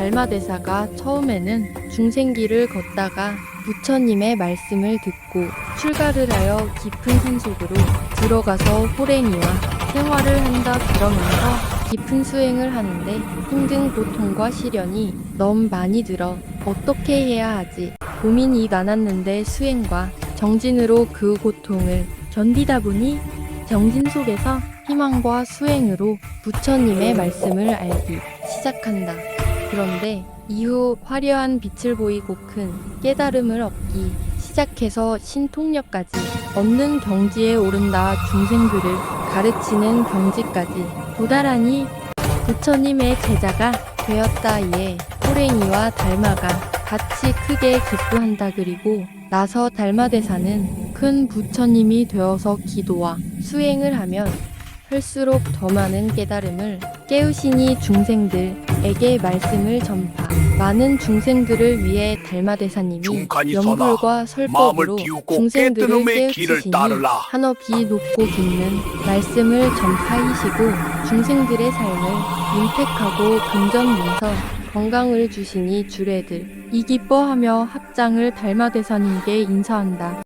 달마대사가 처음에는 중생길을 걷다가 부처님의 말씀을 듣고 출가를 하여 깊은 산속으로 들어가서 호랭이와 생활을 한다 그러면서 깊은 수행을 하는데 힘든 고통과 시련이 너무 많이 들어 어떻게 해야 하지 고민이 많았는데 수행과 정진으로 그 고통을 견디다 보니 정진 속에서 희망과 수행으로 부처님의 말씀을 알기 시작한다. 그런데 이후 화려한 빛을 보이고 큰 깨달음을 얻기 시작해서 신통력까지 얻는 경지에 오른다 중생들을 가르치는 경지까지 도달하니 부처님의 제자가 되었다이에 호랭이와 달마가 같이 크게 기뻐한다 그리고 나서 달마대사는 큰 부처님이 되어서 기도와 수행을 하면 할수록 더 많은 깨달음을 깨우시니 중생들 에게 말씀을 전파. 많은 중생들을 위해 달마대사님이 연불과 설법으로 중생들을 깨우치시니. 한없이 높고 깊는 말씀을 전파이시고 중생들의 삶을 윤택하고 긍정문서 건강을 주시니 주례들 이 기뻐하며 합장을 달마대사님께 인사한다.